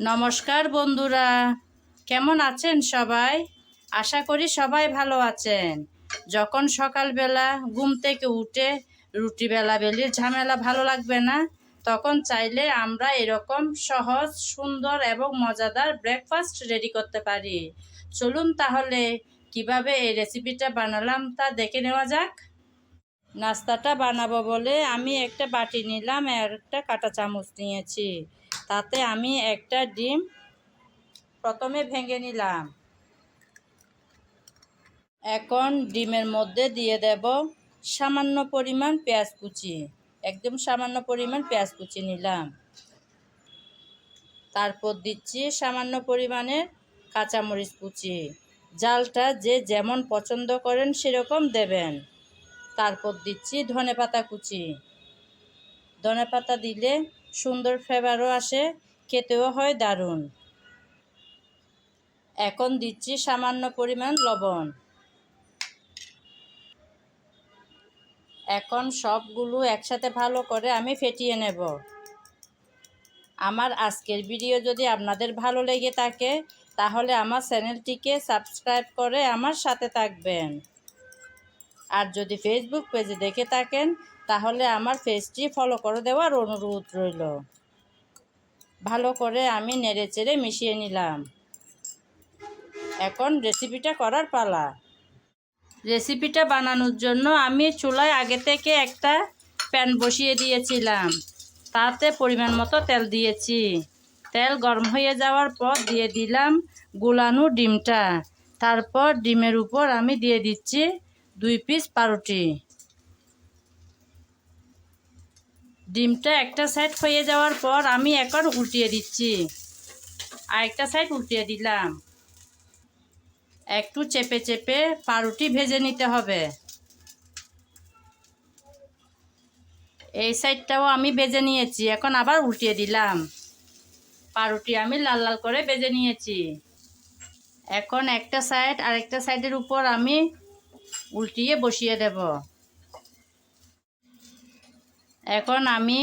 নমস্কার বন্ধুরা। কেমন আছেন সবাই? আশা করি সবাই ভালো আছেন। যখন সকালবেলা ঘুম থেকে উঠে রুটি বেলা বেলির ঝামেলা ভালো লাগবে না, তখন চাইলে আমরা এরকম সহজ, সুন্দর এবং মজাদার ব্রেকফাস্ট রেডি করতে পারি। চলুন তাহলে কীভাবে এই রেসিপিটা বানালাম তা দেখে নেওয়া যাক। নাস্তাটা বানাবো বলে আমি একটা বাটি নিলাম আর একটা কাঁটা চামচ নিয়েছি। তাতে আমি একটা ডিম প্রথমে ভেঙে নিলাম। এখন ডিমের মধ্যে দিয়ে দেব সামান্য পরিমাণ পেঁয়াজ কুচি। একদম সামান্য পরিমাণ পেঁয়াজ কুচি নিলাম। তারপর দিচ্ছি সামান্য পরিমাণের কাঁচামরিচ কুচি। জালটা যে যেমন পছন্দ করেন সেরকম দেবেন। তারপর দিচ্ছি ধনে পাতা কুচি। ধনে পাতা দিলে সুন্দর ফ্লেভারও আসে, খেতেও হয় দারুণ। এখন দিচ্ছি সামান্য পরিমাণ লবণ। এখন সবগুলো একসাথে ভালো করে আমি ফেটিয়ে নেব। আমার আজকের ভিডিও যদি আপনাদের ভালো লেগে থাকে, তাহলে আমার চ্যানেলটিকে সাবস্ক্রাইব করে আমার সাথে থাকবেন। আর যদি ফেসবুক পেজে দেখে থাকেন তাহলে আমার পেজটি ফলো করে দেওয়ার অনুরোধ রইল। ভালো করে আমি নেড়ে চেড়ে মিশিয়ে নিলাম। এখন রেসিপিটা করার পালা। রেসিপিটা বানানোর জন্য আমি চুলায় আগে থেকে একটা প্যান বসিয়ে দিয়েছিলাম। তাতে পরিমাণ মতো তেল দিয়েছি। তেল গরম হয়ে যাওয়ার পর দিয়ে দিলাম গুলানো ডিমটা। তারপর ডিমের উপর আমি দিয়ে দিচ্ছি দুই পিস পাউরুটি। ডিমটা একটা সাইড হয়ে যাওয়ার পর আমি এখন উল্টিয়ে দিচ্ছি। আরেকটা সাইড উল্টিয়ে দিলাম। একটু চেপে চেপে পাউরুটি ভেজে নিতে হবে। এই সাইডটাও আমি ভেজে নিয়েছি, এখন আবার উল্টিয়ে দিলাম। পাউরুটি আমি লাল লাল করে ভেজে নিয়েছি। এখন একটা সাইড আরেকটা সাইডের উপর আমি উল্টিয়ে বসিয়ে দেব। এখন আমি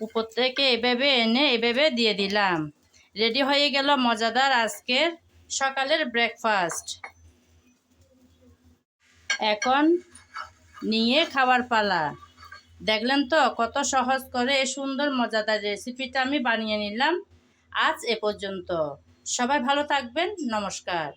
উপর থেকে এভাবে এনে এভাবে দিয়ে দিলাম। রেডি হয়ে গেল মজাদার আজকের সকালের ব্রেকফাস্ট এখন নিয়ে খাবার পালা। দেখলেন তো কত সহজ করে এই সুন্দর মজাদার রেসিপিটা আমি বানিয়ে নিলাম। আজ এ পর্যন্ত। সবাই ভালো থাকবেন। নমস্কার।